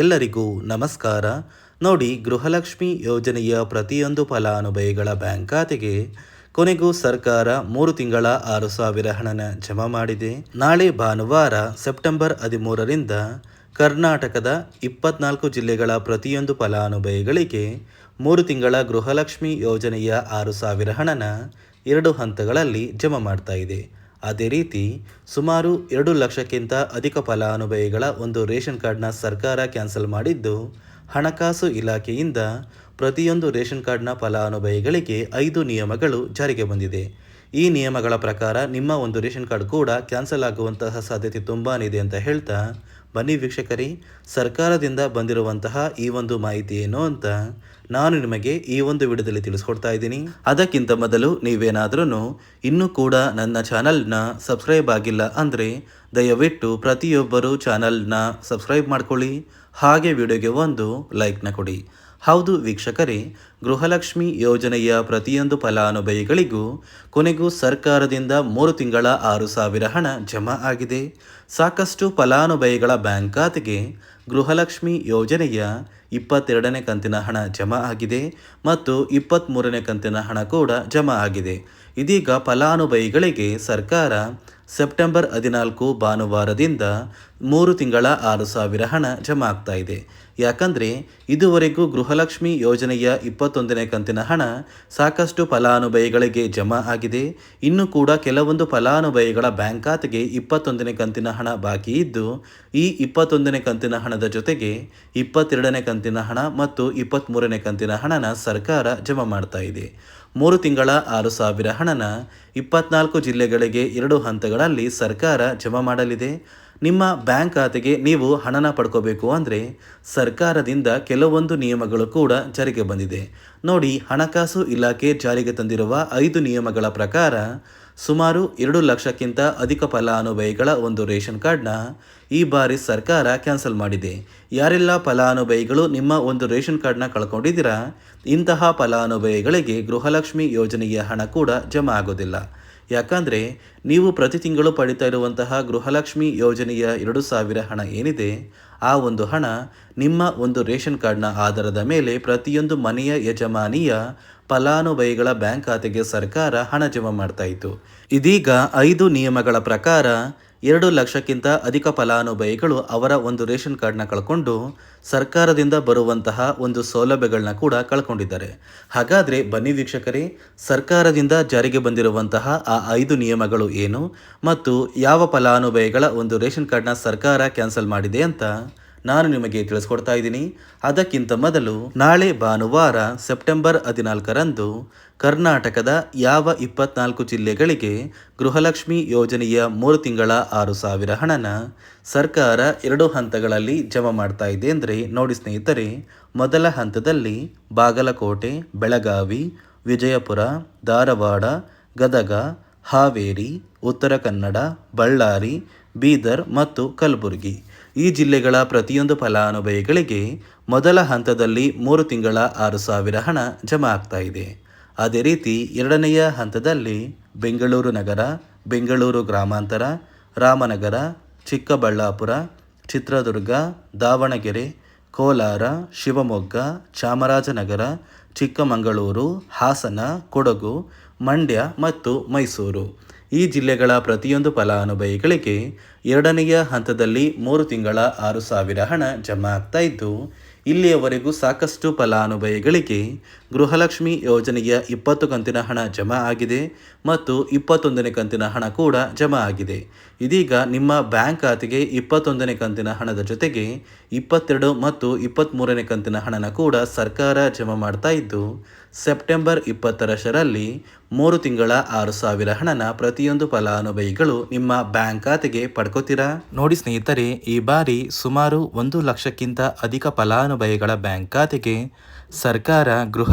ಎಲ್ಲರಿಗೂ ನಮಸ್ಕಾರ. ನೋಡಿ, ಗೃಹಲಕ್ಷ್ಮಿ ಯೋಜನೆಯ ಪ್ರತಿಯೊಂದು ಫಲಾನುಭವಿಗಳ ಬ್ಯಾಂಕ್ ಖಾತೆಗೆ ಕೊನೆಗೂ ಸರ್ಕಾರ ಮೂರು ತಿಂಗಳ ಆರು ಸಾವಿರ ಹಣನ ಜಮಾ ಮಾಡಿದೆ. ನಾಳೆ ಭಾನುವಾರ, ಸೆಪ್ಟೆಂಬರ್ ಹದಿಮೂರರಿಂದ ಕರ್ನಾಟಕದ ಇಪ್ಪತ್ನಾಲ್ಕು ಜಿಲ್ಲೆಗಳ ಪ್ರತಿಯೊಂದು ಫಲಾನುಭವಿಗಳಿಗೆ ಮೂರು ತಿಂಗಳ ಗೃಹಲಕ್ಷ್ಮಿ ಯೋಜನೆಯ ಆರು ಸಾವಿರ ಹಣನ ಎರಡು ಹಂತಗಳಲ್ಲಿ ಜಮಾ ಮಾಡ್ತಾ ಅದೇ ರೀತಿ ಸುಮಾರು ಎರಡು ಲಕ್ಷಕ್ಕಿಂತ ಅಧಿಕ ಫಲಾನುಭವಿಗಳ ಒಂದು ರೇಷನ್ ಕಾರ್ಡ್ನ ಸರ್ಕಾರ ಕ್ಯಾನ್ಸಲ್ ಮಾಡಿದ್ದು, ಹಣಕಾಸು ಇಲಾಖೆಯಿಂದ ಪ್ರತಿಯೊಂದು ರೇಷನ್ ಕಾರ್ಡ್ನ ಫಲಾನುಭವಿಗಳಿಗೆ ಐದು ನಿಯಮಗಳು ಜಾರಿಗೆ ಬಂದಿದೆ. ಈ ನಿಯಮಗಳ ಪ್ರಕಾರ ನಿಮ್ಮ ಒಂದು ರೇಷನ್ ಕಾರ್ಡ್ ಕೂಡ ಕ್ಯಾನ್ಸಲ್ ಆಗುವಂತಹ ಸಾಧ್ಯತೆ ತುಂಬಾ ಇದೆ ಅಂತ ಹೇಳ್ತಾ ಬನ್ನಿ ವೀಕ್ಷಕರೇ, ಸರ್ಕಾರದಿಂದ ಬಂದಿರುವಂತಹ ಈ ಒಂದು ಮಾಹಿತಿ ಏನು ಅಂತ ನಾನು ನಿಮಗೆ ಈ ಒಂದು ವಿಡಿಯೋದಲ್ಲಿ ತಿಳಿಸ್ಕೊಡ್ತಾ ಇದ್ದೀನಿ. ಅದಕ್ಕಿಂತ ಮೊದಲು ನೀವೇನಾದ್ರೂ ಇನ್ನೂ ಕೂಡ ನನ್ನ ಚಾನಲ್ನ ಸಬ್ಸ್ಕ್ರೈಬ್ ಆಗಿಲ್ಲ ಅಂದರೆ ದಯವಿಟ್ಟು ಪ್ರತಿಯೊಬ್ಬರು ಚಾನಲ್ನ ಸಬ್ಸ್ಕ್ರೈಬ್ ಮಾಡ್ಕೊಳ್ಳಿ. ಹಾಗೆ ವಿಡಿಯೋಗೆ ಒಂದು ಲೈಕ್ನ ಕೊಡಿ. ಹೌದು ವೀಕ್ಷಕರೇ, ಗೃಹಲಕ್ಷ್ಮಿ ಯೋಜನೆಯ ಪ್ರತಿಯೊಂದು ಫಲಾನುಭವಿಗಳಿಗೂ ಕೊನೆಗೂ ಸರ್ಕಾರದಿಂದ ಮೂರು ತಿಂಗಳ ಆರು ಸಾವಿರ ಹಣ ಜಮಾ ಆಗಿದೆ. ಸಾಕಷ್ಟು ಫಲಾನುಭವಿಗಳ ಬ್ಯಾಂಕ್ ಖಾತೆಗೆ ಗೃಹಲಕ್ಷ್ಮಿ ಯೋಜನೆಯ ಇಪ್ಪತ್ತೆರಡನೇ ಕಂತಿನ ಹಣ ಜಮಾ ಆಗಿದೆ ಮತ್ತು ಇಪ್ಪತ್ತ್ಮೂರನೇ ಕಂತಿನ ಹಣ ಕೂಡ ಜಮಾ ಆಗಿದೆ. ಇದೀಗ ಫಲಾನುಭವಿಗಳಿಗೆ ಸರ್ಕಾರ ಸೆಪ್ಟೆಂಬರ್ ಹದಿನಾಲ್ಕು ಭಾನುವಾರದಿಂದ ಮೂರು ತಿಂಗಳ ಆರು ಸಾವಿರ ಹಣ ಜಮಾ ಆಗ್ತಾ ಇದೆ. ಯಾಕಂದರೆ ಇದುವರೆಗೂ ಗೃಹಲಕ್ಷ್ಮಿ ಯೋಜನೆಯ ಇಪ್ಪತ್ತೊಂದನೇ ಕಂತಿನ ಹಣ ಸಾಕಷ್ಟು ಫಲಾನುಭವಿಗಳಿಗೆ ಜಮಾ ಆಗಿದೆ. ಇನ್ನು ಕೂಡ ಕೆಲವೊಂದು ಫಲಾನುಭವಿಗಳ ಬ್ಯಾಂಕ್ ಖಾತೆಗೆ ಇಪ್ಪತ್ತೊಂದನೇ ಕಂತಿನ ಹಣ ಬಾಕಿ ಇದ್ದು, ಈ ಇಪ್ಪತ್ತೊಂದನೇ ಕಂತಿನ ಹಣದ ಜೊತೆಗೆ ಇಪ್ಪತ್ತೆರಡನೇ ಕಂತಿನ ಹಣ ಮತ್ತು ಇಪ್ಪತ್ತ್ಮೂರನೇ ಕಂತಿನ ಹಣನ ಸರ್ಕಾರ ಜಮಾ ಮಾಡ್ತಾ ಇದೆ. ಮೂರು ತಿಂಗಳ ಆರು ಸಾವಿರ ಹಣನ ಇಪ್ಪತ್ನಾಲ್ಕು ಜಿಲ್ಲೆಗಳಿಗೆ ಎರಡು ಹಂತಗಳಲ್ಲಿ ಸರ್ಕಾರ ಜಮಾ ಮಾಡಲಿದೆ. ನಿಮ್ಮ ಬ್ಯಾಂಕ್ ಖಾತೆಗೆ ನೀವು ಹಣನ ಪಡ್ಕೋಬೇಕು ಅಂದರೆ ಸರ್ಕಾರದಿಂದ ಕೆಲವೊಂದು ನಿಯಮಗಳು ಕೂಡ ಜಾರಿಗೆ ಬಂದಿದೆ. ನೋಡಿ, ಹಣಕಾಸು ಇಲಾಖೆ ಜಾರಿಗೆ ತಂದಿರುವ ಐದು ನಿಯಮಗಳ ಪ್ರಕಾರ ಸುಮಾರು ಎರಡು ಲಕ್ಷಕ್ಕಿಂತ ಅಧಿಕ ಫಲಾನುಭವಿಗಳ ಒಂದು ರೇಷನ್ ಕಾರ್ಡ್ನ ಈ ಬಾರಿ ಸರ್ಕಾರ ಕ್ಯಾನ್ಸಲ್ ಮಾಡಿದೆ. ಯಾರೆಲ್ಲ ಫಲಾನುಭವಿಗಳು ನಿಮ್ಮ ಒಂದು ರೇಷನ್ ಕಾರ್ಡ್ನ ಕಳ್ಕೊಂಡಿದ್ದೀರಾ, ಇಂತಹ ಫಲಾನುಭವಿಗಳಿಗೆ ಗೃಹಲಕ್ಷ್ಮಿ ಯೋಜನೆಯ ಹಣ ಕೂಡ ಜಮಾ ಆಗೋದಿಲ್ಲ. ಯಾಕಂದರೆ ನೀವು ಪ್ರತಿ ತಿಂಗಳು ಪಡಿತಾ ಇರುವಂತಹ ಗೃಹಲಕ್ಷ್ಮಿ ಯೋಜನೆಯ ಎರಡು ಸಾವಿರ ಹಣ ಏನಿದೆ, ಆ ಒಂದು ಹಣ ನಿಮ್ಮ ಒಂದು ರೇಷನ್ ಕಾರ್ಡ್ನ ಆಧಾರದ ಮೇಲೆ ಪ್ರತಿಯೊಂದು ಮನೆಯ ಯಜಮಾನಿಯ ಫಲಾನುಭವಿಗಳ ಬ್ಯಾಂಕ್ ಖಾತೆಗೆ ಸರ್ಕಾರ ಹಣ ಜಮಾ ಮಾಡ್ತಾ ಇತ್ತು. ಇದೀಗ ಐದು ನಿಯಮಗಳ ಪ್ರಕಾರ ಎರಡು ಲಕ್ಷಕ್ಕಿಂತ ಅಧಿಕ ಫಲಾನುಭವಿಗಳು ಅವರ ಒಂದು ರೇಷನ್ ಕಾರ್ಡ್ನ ಕಳ್ಕೊಂಡು ಸರ್ಕಾರದಿಂದ ಬರುವಂತಹ ಒಂದು ಸೌಲಭ್ಯಗಳನ್ನ ಕೂಡ ಕಳ್ಕೊಂಡಿದ್ದಾರೆ. ಹಾಗಾದರೆ ಬನ್ನಿ ವೀಕ್ಷಕರೇ, ಸರ್ಕಾರದಿಂದ ಜಾರಿಗೆ ಬಂದಿರುವಂತಹ ಆ ಐದು ನಿಯಮಗಳು ಏನು ಮತ್ತು ಯಾವ ಫಲಾನುಭವಿಗಳ ಒಂದು ರೇಷನ್ ಕಾರ್ಡ್ನ ಸರ್ಕಾರ ಕ್ಯಾನ್ಸಲ್ ಮಾಡಿದೆ ಅಂತ ನಾನು ನಿಮಗೆ ತಿಳಿಸ್ಕೊಡ್ತಾ ಇದ್ದೀನಿ. ಅದಕ್ಕಿಂತ ಮೊದಲು ನಾಳೆ ಭಾನುವಾರ ಸೆಪ್ಟೆಂಬರ್ ಹದಿನಾಲ್ಕರಂದು ಕರ್ನಾಟಕದ ಯಾವ ಇಪ್ಪತ್ನಾಲ್ಕು ಜಿಲ್ಲೆಗಳಿಗೆ ಗೃಹಲಕ್ಷ್ಮಿ ಯೋಜನೆಯ ಮೂರು ತಿಂಗಳ ಆರು ಸಾವಿರ ಹಣನ ಸರ್ಕಾರ ಎರಡು ಹಂತಗಳಲ್ಲಿ ಜಮಾ ಮಾಡ್ತಾ ಇದೆ ಅಂದರೆ ನೋಡಿ ಸ್ನೇಹಿತರೆ, ಮೊದಲ ಹಂತದಲ್ಲಿ ಬಾಗಲಕೋಟೆ, ಬೆಳಗಾವಿ, ವಿಜಯಪುರ, ಧಾರವಾಡ, ಗದಗ, ಹಾವೇರಿ, ಉತ್ತರ ಕನ್ನಡ, ಬಳ್ಳಾರಿ, ಬೀದರ್ ಮತ್ತು ಕಲಬುರಗಿ. ಈ ಜಿಲ್ಲೆಗಳ ಪ್ರತಿಯೊಂದು ಫಲಾನುಭವಿಗಳಿಗೆ ಮೊದಲ ಹಂತದಲ್ಲಿ ಮೂರು ತಿಂಗಳ ಆರು ಸಾವಿರ ಹಣ ಜಮಾ ಆಗ್ತಾ ಇದೆ. ಅದೇ ರೀತಿ ಎರಡನೆಯ ಹಂತದಲ್ಲಿ ಬೆಂಗಳೂರು ನಗರ, ಬೆಂಗಳೂರು ಗ್ರಾಮಾಂತರ, ರಾಮನಗರ, ಚಿಕ್ಕಬಳ್ಳಾಪುರ, ಚಿತ್ರದುರ್ಗ, ದಾವಣಗೆರೆ, ಕೋಲಾರ, ಶಿವಮೊಗ್ಗ, ಚಾಮರಾಜನಗರ, ಚಿಕ್ಕಮಗಳೂರು, ಹಾಸನ, ಕೊಡಗು, ಮಂಡ್ಯ ಮತ್ತು ಮೈಸೂರು. ಈ ಜಿಲ್ಲೆಗಳ ಪ್ರತಿಯೊಂದು ಫಲಾನುಭವಿಗಳಿಗೆ ಎರಡನೆಯ ಹಂತದಲ್ಲಿ ಮೂರು ತಿಂಗಳ ಆರು ಸಾವಿರ ಹಣ ಜಮಾ ಆಗ್ತಾ ಇದ್ದು, ಇಲ್ಲಿಯವರೆಗೂ ಸಾಕಷ್ಟು ಫಲಾನುಭವಿಗಳಿಗೆ ಗೃಹಲಕ್ಷ್ಮಿ ಯೋಜನೆಯ ಇಪ್ಪತ್ತು ಕಂತಿನ ಹಣ ಜಮಾ ಆಗಿದೆ ಮತ್ತು ಇಪ್ಪತ್ತೊಂದನೇ ಕಂತಿನ ಹಣ ಕೂಡ ಜಮಾ ಆಗಿದೆ. ಇದೀಗ ನಿಮ್ಮ ಬ್ಯಾಂಕ್ ಖಾತೆಗೆ ಇಪ್ಪತ್ತೊಂದನೇ ಕಂತಿನ ಹಣದ ಜೊತೆಗೆ ಇಪ್ಪತ್ತೆರಡು ಮತ್ತು ಇಪ್ಪತ್ತ್ಮೂರನೇ ಕಂತಿನ ಹಣನ ಕೂಡ ಸರ್ಕಾರ ಜಮಾ ಮಾಡ್ತಾ ಇದ್ದು, ಸೆಪ್ಟೆಂಬರ್ ಇಪ್ಪತ್ತರಷ್ಟರಲ್ಲಿ ಮೂರು ತಿಂಗಳ ಆರು ಸಾವಿರ ಹಣನ ಪ್ರತಿಯೊಂದು ಫಲಾನುಭವಿಗಳು ನಿಮ್ಮ ಬ್ಯಾಂಕ್ ಖಾತೆಗೆ ಪಡ್ಕೋತೀರಾ? ನೋಡಿ ಸ್ನೇಹಿತರೆ, ಈ ಬಾರಿ ಸುಮಾರು ಒಂದು ಲಕ್ಷಕ್ಕಿಂತ ಅಧಿಕ ಫಲಾನುಭವಿಗಳ ಬ್ಯಾಂಕ್ ಖಾತೆಗೆ ಸರ್ಕಾರ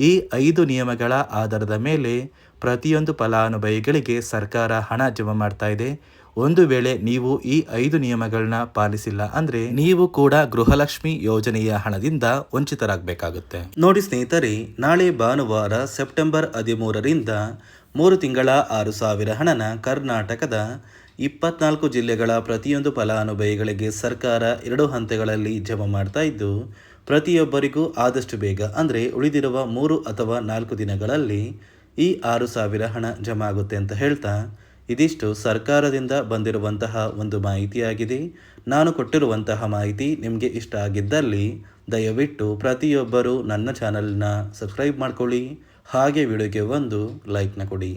ಈ ಐದು ನಿಯಮಗಳ ಆಧಾರದ ಮೇಲೆ ಪ್ರತಿಯೊಂದು ಫಲಾನುಭವಿಗಳಿಗೆ ಸರ್ಕಾರ ಹಣ ಜಮಾ ಮಾಡ್ತಾ ಇದೆ. ಒಂದು ವೇಳೆ ನೀವು ಈ ಐದು ನಿಯಮಗಳನ್ನ ಪಾಲಿಸಿಲ್ಲ ಅಂದ್ರೆ ನೀವು ಕೂಡ ಗೃಹಲಕ್ಷ್ಮಿ ಯೋಜನೆಯ ಹಣದಿಂದ ವಂಚಿತರಾಗಬೇಕಾಗುತ್ತೆ. ನೋಡಿ ಸ್ನೇಹಿತರೆ, ನಾಳೆ ಭಾನುವಾರ ಸೆಪ್ಟೆಂಬರ್ ಹದಿಮೂರರಿಂದ ಮೂರು ತಿಂಗಳ ಆರು ಸಾವಿರ ಹಣನ ಕರ್ನಾಟಕದ ಇಪ್ಪತ್ನಾಲ್ಕು ಜಿಲ್ಲೆಗಳ ಪ್ರತಿಯೊಂದು ಫಲಾನುಭವಿಗಳಿಗೆ ಸರ್ಕಾರ ಎರಡು ಹಂತಗಳಲ್ಲಿ ಜಮಾ ಮಾಡ್ತಾ ಇದ್ದು ಪ್ರತಿಯೊಬ್ಬರಿಗೂ ಆದಷ್ಟು ಬೇಗ, ಅಂದರೆ ಉಳಿದಿರುವ ಮೂರು ಅಥವಾ ನಾಲ್ಕು ದಿನಗಳಲ್ಲಿ ಈ ಆರು ಸಾವಿರ ಹಣ ಜಮಾ ಆಗುತ್ತೆ ಅಂತ ಹೇಳ್ತಾ, ಇದಿಷ್ಟು ಸರ್ಕಾರದಿಂದ ಬಂದಿರುವಂತಹ ಒಂದು ಮಾಹಿತಿಯಾಗಿದೆ. ನಾನು ಕೊಟ್ಟಿರುವಂತಹ ಮಾಹಿತಿ ನಿಮಗೆ ಇಷ್ಟ ಆಗಿದ್ದಲ್ಲಿ, ದಯವಿಟ್ಟು ಪ್ರತಿಯೊಬ್ಬರು ನನ್ನ ಚಾನಲ್ನ ಸಬ್ಸ್ಕ್ರೈಬ್ ಮಾಡ್ಕೊಳ್ಳಿ. ಹಾಗೆ ವಿಡಿಯೋಗೆ ಒಂದು ಲೈಕ್ನ ಕೊಡಿ.